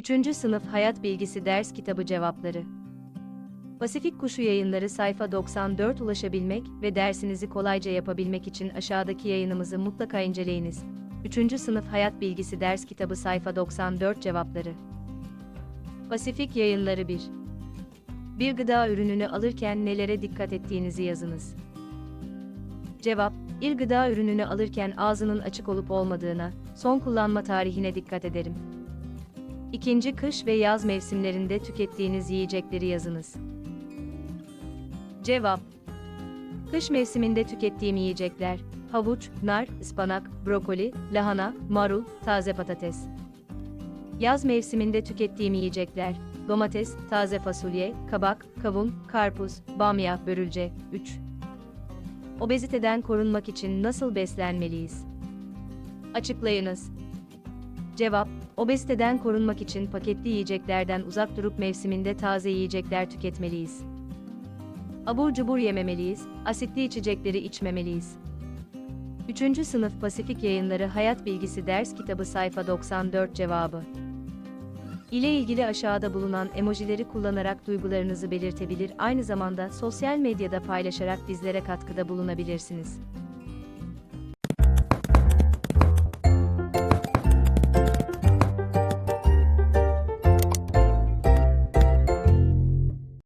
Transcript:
3. Sınıf Hayat Bilgisi Ders Kitabı Cevapları Pasifik Kuşu Yayınları sayfa 94 ulaşabilmek ve dersinizi kolayca yapabilmek için aşağıdaki yayınımızı mutlaka inceleyiniz. 3. Sınıf Hayat Bilgisi Ders Kitabı sayfa 94 Cevapları Pasifik Yayınları 1 Bir gıda ürününü alırken nelere dikkat ettiğinizi yazınız. Cevap, bir gıda ürününü alırken ağzının açık olup olmadığına, son kullanma tarihine dikkat ederim. İkinci kış ve yaz mevsimlerinde tükettiğiniz yiyecekleri yazınız. Cevap Kış mevsiminde tükettiğim yiyecekler, havuç, nar, ıspanak, brokoli, lahana, marul, taze patates. Yaz mevsiminde tükettiğim yiyecekler, domates, taze fasulye, kabak, kavun, karpuz, bamya, börülce. 3. Obeziteden korunmak için nasıl beslenmeliyiz? Açıklayınız. Cevap, obeziteden korunmak için paketli yiyeceklerden uzak durup mevsiminde taze yiyecekler tüketmeliyiz. Abur cubur yememeliyiz, asitli içecekleri içmemeliyiz. 3. Sınıf Pasifik Yayınları Hayat Bilgisi Ders Kitabı sayfa 94 cevabı. ile ilgili aşağıda bulunan emojileri kullanarak duygularınızı belirtebilir aynı zamanda sosyal medyada paylaşarak bizlere katkıda bulunabilirsiniz.